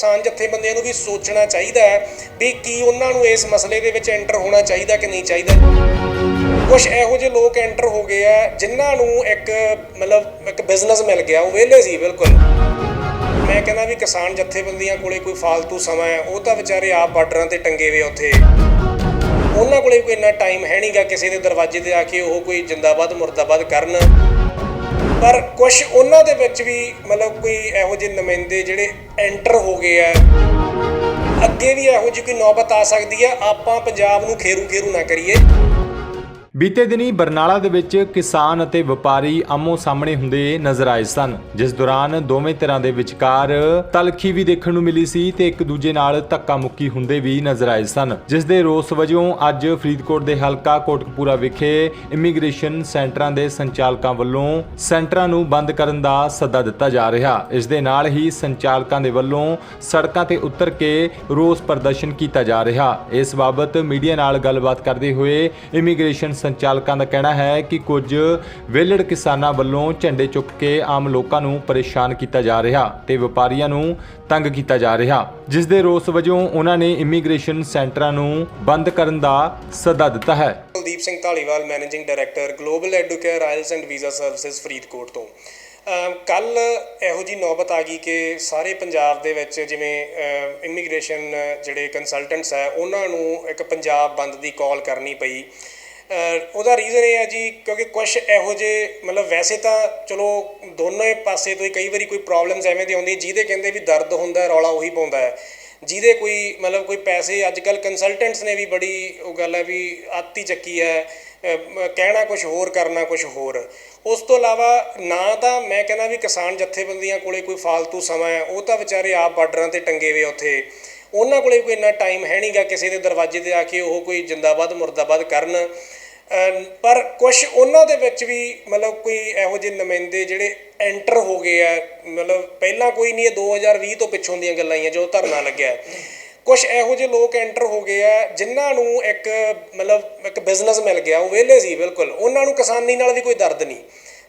ਕਿਸਾਨ ਜਥੇਬੰਦੀਆਂ ਨੂੰ ਵੀ ਸੋਚਣਾ ਚਾਹੀਦਾ ਹੈ ਵੀ ਕੀ ਉਹਨਾਂ ਨੂੰ ਇਸ ਮਸਲੇ ਦੇ ਵਿੱਚ ਐਂਟਰ ਹੋਣਾ ਚਾਹੀਦਾ ਕਿ ਨਹੀਂ ਚਾਹੀਦਾ। ਕੁਝ ਇਹੋ ਜਿਹੇ ਲੋਕ ਐਂਟਰ ਹੋ ਗਏ ਆ ਜਿਨ੍ਹਾਂ ਨੂੰ ਇੱਕ ਮਤਲਬ ਇੱਕ ਬਿਜ਼ਨਸ ਮਿਲ ਗਿਆ, ਉਹ ਵਿਹਲੇ ਸੀ, ਬਿਲਕੁਲ। ਮੈਂ ਕਹਿੰਦਾ ਵੀ ਕਿਸਾਨ ਜਥੇਬੰਦੀਆਂ ਕੋਲੇ ਕੋਈ ਫालतू ਸਮਾਂ ਹੈ, ਉਹ ਤਾਂ ਵਿਚਾਰੇ ਆਪ ਬਾਰਡਰਾਂ ਤੇ ਟੰਗੇ ਵੇ ਉੱਥੇ। ਉਹਨਾਂ ਕੋਲੇ ਕੋਈ ਇੰਨਾ ਟਾਈਮ ਹੈ ਨਹੀਂਗਾ ਕਿਸੇ ਦੇ ਦਰਵਾਜ਼ੇ ਤੇ ਆ ਕੇ ਉਹ ਕੋਈ ਜਿੰਦਾਬਾਦ, ਮੁਰਦਾਬਾਦ ਕਰਨ। ਪਰ ਕੁਝ ਉਹਨਾਂ ਦੇ ਵਿੱਚ ਵੀ ਮਤਲਬ ਕੋਈ ਇਹੋ ਜਿਹੇ ਨੁਮਾਇੰਦੇ ਜਿਹੜੇ ਐਂਟਰ ਹੋ ਗਏ ਆ। ਅੱਗੇ ਵੀ ਇਹੋ ਜਿਹੀ ਕੋਈ ਨੌਬਤ ਆ ਸਕਦੀ ਹੈ ਆਪਾਂ ਪੰਜਾਬ ਨੂੰ ਖੇਰੂ ਖੇਰੂ ਨਾ ਕਰੀਏ। ਬੀਤੇ ਦਿਨੀ ਬਰਨਾਲਾ ਦੇ ਵਿੱਚ ਕਿਸਾਨ ਅਤੇ ਵਪਾਰੀ ਆਮੋ ਸਾਹਮਣੇ ਹੁੰਦੇ ਨਜ਼ਰ ਆਏ ਸਨ, ਜਿਸ ਦੌਰਾਨ ਦੋਵੇਂ ਤਰ੍ਹਾਂ ਦੇ ਵਿਚਕਾਰ ਤਲਖੀ ਵੀ ਦੇਖਣ ਨੂੰ ਮਿਲੀ ਸੀ ਤੇ ਇੱਕ ਦੂਜੇ ਨਾਲ ਧੱਕਾ ਮੁੱਕੀ ਹੁੰਦੇ ਵੀ ਨਜ਼ਰ ਆਏ ਸਨ, ਜਿਸ ਦੇ ਰੋਸ ਵਜੋਂ ਅੱਜ ਫਰੀਦਕੋਟ ਦੇ ਹਲਕਾ ਕੋਟਕਪੂਰਾ ਵਿਖੇ ਇਮੀਗ੍ਰੇਸ਼ਨ ਸੈਂਟਰਾਂ ਦੇ ਸੰਚਾਲਕਾਂ ਵੱਲੋਂ ਸੈਂਟਰਾਂ ਨੂੰ ਬੰਦ ਕਰਨ ਦਾ ਸੱਦਾ ਦਿੱਤਾ ਜਾ ਰਿਹਾ। ਇਸ ਦੇ ਨਾਲ ਹੀ ਸੰਚਾਲਕਾਂ ਦੇ ਵੱਲੋਂ ਸੜਕਾਂ ਤੇ ਉਤਰ ਕੇ ਰੋਸ ਪ੍ਰਦਰਸ਼ਨ ਕੀਤਾ ਜਾ ਰਿਹਾ। ਇਸ ਬਾਬਤ ਮੀਡੀਆ ਨਾਲ ਗੱਲਬਾਤ ਕਰਦੇ ਹੋਏ ਇਮੀਗ੍ਰੇਸ਼ਨ ਸੰਚਾਲਕਾਂ ਦਾ ਕਹਿਣਾ ਹੈ ਕਿ ਕੁਝ ਵਿਹਲੜ ਕਿਸਾਨਾਂ ਵੱਲੋਂ ਝੰਡੇ ਚੁੱਕ ਕੇ ਆਮ ਲੋਕਾਂ ਨੂੰ ਪਰੇਸ਼ਾਨ ਕੀਤਾ ਜਾ ਰਿਹਾ ਤੇ ਵਪਾਰੀਆਂ ਨੂੰ ਤੰਗ ਕੀਤਾ ਜਾ ਰਿਹਾ ਜਿਸ ਦੇ ਰੋਸ ਵਜੋਂ ਉਹਨਾਂ ਨੇ ਇਮੀਗ੍ਰੇਸ਼ਨ ਸੈਂਟਰਾਂ ਨੂੰ ਬੰਦ ਕਰਨ ਦਾ ਸੱਦਾ ਦਿੱਤਾ ਹੈ। Kuldeep Singh Dhaliwal managing director, Global Educare IELTS and visa services, Faridkot ਤੋਂ। ਕੱਲ ਇਹੋ ਜੀ ਨੌਬਤ ਆ ਗਈ ਕਿ ਸਾਰੇ ਪੰਜਾਬ ਦੇ ਵਿੱਚ ਜਿਵੇਂ ਇਮੀਗ੍ਰੇਸ਼ਨ ਜਿਹੜੇ ਕੰਸਲਟੈਂਟਸ ਹੈ, ਉਹਨਾਂ ਨੂੰ ਇੱਕ ਪੰਜਾਬ ਬੰਦ ਦੀ ਕਾਲ ਕਰਨੀ ਪਈ। ਉਹਦਾ ਰੀਜ਼ਨ ਇਹ ਹੈ ਜੀ, ਕਿਉਂਕਿ ਕੁਝ ਇਹੋ ਜਿਹੇ, ਮਤਲਬ ਵੈਸੇ ਤਾਂ ਚਲੋ ਦੋਨੋਂ ਪਾਸੇ ਤੋਂ ਹੀ ਕਈ ਵਾਰੀ ਕੋਈ ਪ੍ਰੋਬਲਮਸ ਐਵੇਂ ਦੀ ਆਉਂਦੀ, ਜਿਹਦੇ ਕਹਿੰਦੇ ਵੀ ਦਰਦ ਹੁੰਦਾ, ਰੌਲਾ ਉਹੀ ਪਾਉਂਦਾ ਹੈ। ਜਿਹਦੇ ਕੋਈ, ਮਤਲਬ ਕੋਈ ਪੈਸੇ ਅੱਜ ਕੱਲ ਕੰਸਲਟੈਂਟਸ ਨੇ ਵੀ ਬੜੀ ਉਹ ਗੱਲ ਹੈ ਵੀ ਆਤੀ ਚੱਕੀ ਹੈ ਕਹਿਣਾ ਕੁਝ ਹੋਰ, ਕਰਨਾ ਕੁਝ ਹੋਰ। ਉਸ ਤੋਂ ਇਲਾਵਾ ਨਾ ਤਾਂ ਮੈਂ ਕਹਿੰਦਾ ਵੀ ਕਿਸਾਨ ਜਥੇਬੰਦੀਆਂ ਕੋਲੇ ਕੋਈ ਫालतू ਸਮਾਂ ਹੈ, ਉਹ ਤਾਂ ਵਿਚਾਰੇ ਆਪ ਬਾਰਡਰਾਂ ਤੇ ਟੰਗੇ ਵੇ ਉੱਥੇ। ਉਹਨਾਂ ਕੋਲੇ ਕੋਈ ਇੰਨਾ ਟਾਈਮ ਹੈ ਨਹੀਂਗਾ ਕਿਸੇ ਦੇ ਦਰਵਾਜ਼ੇ ਤੇ ਆ ਕੇ ਉਹ ਕੋਈ ਜਿੰਦਾਬਾਦ, ਮੁਰਦਾਬਾਦ ਕਰਨ। ਪਰ ਕੁਝ ਉਹਨਾਂ ਦੇ ਵਿੱਚ ਵੀ ਮਤਲਬ ਕੋਈ ਇਹੋ ਜਿਹੇ ਨੁਮਾਇੰਦੇ ਜਿਹੜੇ ਐਂਟਰ ਹੋ ਗਏ ਆ, ਮਤਲਬ ਪਹਿਲਾਂ ਕੋਈ ਨਹੀਂ ਇਹ 2020 ਤੋਂ ਪਿੱਛੋਂ ਦੀਆਂ ਗੱਲਾਂ ਹੀ ਆ ਜਦੋਂ ਧਰਨਾ ਲੱਗਿਆ ਕੁਝ ਇਹੋ ਜਿਹੇ ਲੋਕ ਐਂਟਰ ਹੋ ਗਏ ਆ, ਜਿਨ੍ਹਾਂ ਨੂੰ ਇੱਕ, ਮਤਲਬ ਇੱਕ ਬਿਜ਼ਨਸ ਮਿਲ ਗਿਆ, ਉਹ ਵਿਹਲੇ ਸੀ, ਬਿਲਕੁਲ। ਉਹਨਾਂ ਨੂੰ ਕਿਸਾਨੀ ਨਾਲ ਵੀ ਕੋਈ ਦਰਦ ਨਹੀਂ।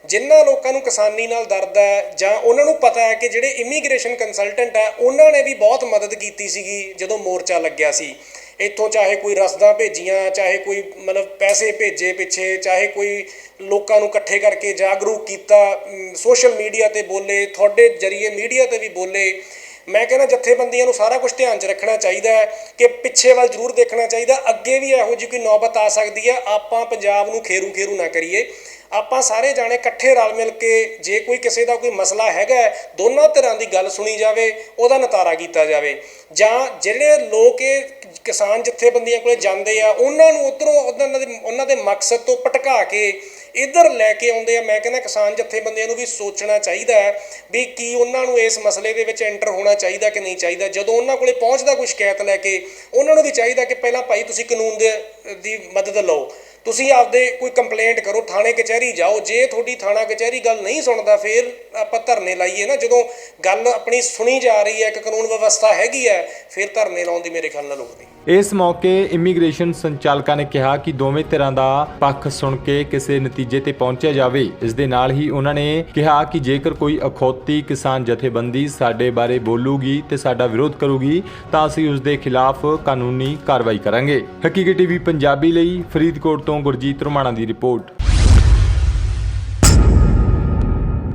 ਜਿਨ੍ਹਾਂ ਲੋਕਾਂ ਨੂੰ ਕਿਸਾਨੀ ਨਾਲ ਦਰਦ ਹੈ, ਜਾਂ ਉਹਨਾਂ ਨੂੰ ਪਤਾ ਹੈ ਕਿ ਜਿਹੜੇ ਇਮੀਗ੍ਰੇਸ਼ਨ ਕੰਸਲਟੈਂਟ ਹੈ, ਉਹਨਾਂ ਨੇ ਵੀ ਬਹੁਤ ਮਦਦ ਕੀਤੀ ਸੀਗੀ ਜਦੋਂ ਮੋਰਚਾ ਲੱਗਿਆ ਸੀ। ਇੱਥੋਂ ਚਾਹੇ ਕੋਈ ਰਸਦਾਂ ਭੇਜੀਆਂ, ਚਾਹੇ ਕੋਈ ਮਤਲਬ ਪੈਸੇ ਭੇਜੇ ਪਿੱਛੇ, ਚਾਹੇ ਕੋਈ ਲੋਕਾਂ ਨੂੰ ਇਕੱਠੇ ਕਰਕੇ ਜਾਗਰੂਕ ਕੀਤਾ ਸੋਸ਼ਲ ਮੀਡੀਆ ਤੇ ਬੋਲੇ, ਤੁਹਾਡੇ ਜਰੀਏ ਮੀਡੀਆ ਤੇ ਵੀ ਬੋਲੇ ਮੈਂ ਕਹਿੰਦਾ ਜਥੇਬੰਦੀਆਂ ਨੂੰ ਸਾਰਾ ਕੁਝ ਧਿਆਨ 'ਚ ਰੱਖਣਾ ਚਾਹੀਦਾ ਹੈ ਕਿ ਪਿੱਛੇ ਵੱਲ ਜ਼ਰੂਰ ਦੇਖਣਾ ਚਾਹੀਦਾ। ਅੱਗੇ ਵੀ ਇਹੋ ਜਿਹੀ ਕੋਈ ਨੌਬਤ ਆ ਸਕਦੀ ਹੈ। ਆਪਾਂ ਪੰਜਾਬ ਨੂੰ ਖੇਰੂ ਖੇਰੂ ਨਾ ਕਰੀਏ। ਆਪਾਂ ਸਾਰੇ ਜਾਣੇ ਇਕੱਠੇ ਰਲ ਮਿਲ ਕੇ ਜੇ ਕੋਈ ਕਿਸੇ ਦਾ ਕੋਈ ਮਸਲਾ ਹੈਗਾ ਦੋਨਾਂ ਤਰ੍ਹਾਂ ਦੀ ਗੱਲ ਸੁਣੀ ਜਾਵੇ, ਉਹਦਾ ਨਤਾਰਾ ਕੀਤਾ ਜਾਵੇ। ਜਾਂ ਜਿਹੜੇ ਲੋਕ ਇਹ ਕਿਸਾਨ ਜਥੇਬੰਦੀਆਂ ਕੋਲੇ ਜਾਂਦੇ ਆ, ਉਹਨਾਂ ਨੂੰ ਉਧਰੋਂ ਉਹਨਾਂ ਦੇ ਉਹਨਾਂ ਦੇ ਮਕਸਦ ਤੋਂ ਭਟਕਾ ਕੇ ਇੱਧਰ ਲੈ ਕੇ ਆਉਂਦੇ ਆ। ਮੈਂ ਕਹਿੰਦਾ ਕਿਸਾਨ ਜਥੇਬੰਦੀਆਂ ਨੂੰ ਵੀ ਸੋਚਣਾ ਚਾਹੀਦਾ ਵੀ ਕੀ ਉਹਨਾਂ ਨੂੰ ਇਸ ਮਸਲੇ ਦੇ ਵਿੱਚ ਐਂਟਰ ਹੋਣਾ ਚਾਹੀਦਾ ਕਿ ਨਹੀਂ ਚਾਹੀਦਾ। ਜਦੋਂ ਉਹਨਾਂ ਕੋਲੇ ਪਹੁੰਚਦਾ ਕੋਈ ਸ਼ਿਕਾਇਤ ਲੈ ਕੇ, ਉਹਨਾਂ ਨੂੰ ਵੀ ਚਾਹੀਦਾ ਕਿ ਪਹਿਲਾਂ ਭਾਈ ਤੁਸੀਂ ਕਾਨੂੰਨ ਦੇ ਦੀ ਮਦਦ ਲਓ। ਤੁਸੀਂ ਆਪਦੇ ਕੋਈ ਕੰਪਲੇਂਟ ਕਰੋ, ਥਾਣੇ ਕਚਹਿਰੀ ਜਾਓ। ਜੇ ਤੁਹਾਡੀ ਥਾਣਾ ਕਚਹਿਰੀ ਗੱਲ ਨਹੀਂ ਸੁਣਦਾ, ਫਿਰ ਆਪਾਂ ਧਰਨੇ ਲਾਈਏ ਨਾ। ਜਦੋਂ ਗੱਲ ਆਪਣੀ ਸੁਣੀ ਜਾ ਰਹੀ ਹੈ ਕਿ ਕਾਨੂੰਨ ਵਿਵਸਥਾ ਹੈਗੀ ਹੈ, ਫਿਰ ਧਰਨੇ ਲਾਉਣ ਦੀ ਮੇਰੇ ਖਿਆਲ ਨਾਲ ਲੋੜ ਨਹੀਂ। ਇਸ ਮੌਕੇ ਇਮੀਗ੍ਰੇਸ਼ਨ ਸੰਚਾਲਕਾਂ ਨੇ ਕਿਹਾ ਕਿ ਦੋਵੇਂ ਧਿਰਾਂ ਦਾ ਪੱਖ ਸੁਣ ਕੇ ਕਿਸੇ ਨਤੀਜੇ ਤੇ ਪਹੁੰਚਿਆ ਜਾਵੇ। ਇਸ ਦੇ ਨਾਲ ਹੀ ਉਹਨਾਂ ਨੇ ਕਿਹਾ ਕਿ ਜੇਕਰ ਕੋਈ ਅਖੌਤੀ ਕਿਸਾਨ ਜਥੇਬੰਦੀ ਸਾਡੇ ਬਾਰੇ ਬੋਲੂਗੀ ਤੇ ਸਾਡਾ ਵਿਰੋਧ ਕਰੂਗੀ, ਤਾਂ ਅਸੀਂ ਉਸ ਦੇ ਖਿਲਾਫ ਕਾਨੂੰਨੀ ਕਾਰਵਾਈ ਕਰਾਂਗੇ। ਹਕੀਕਤ ਟੀਵੀ ਪੰਜਾਬੀ ਲਈ ਫਰੀਦਕੋਟ ਤੋਂ ਗੁਰਜੀਤ ਰੁਮਾਣਾ ਦੀ ਰਿਪੋਰਟ।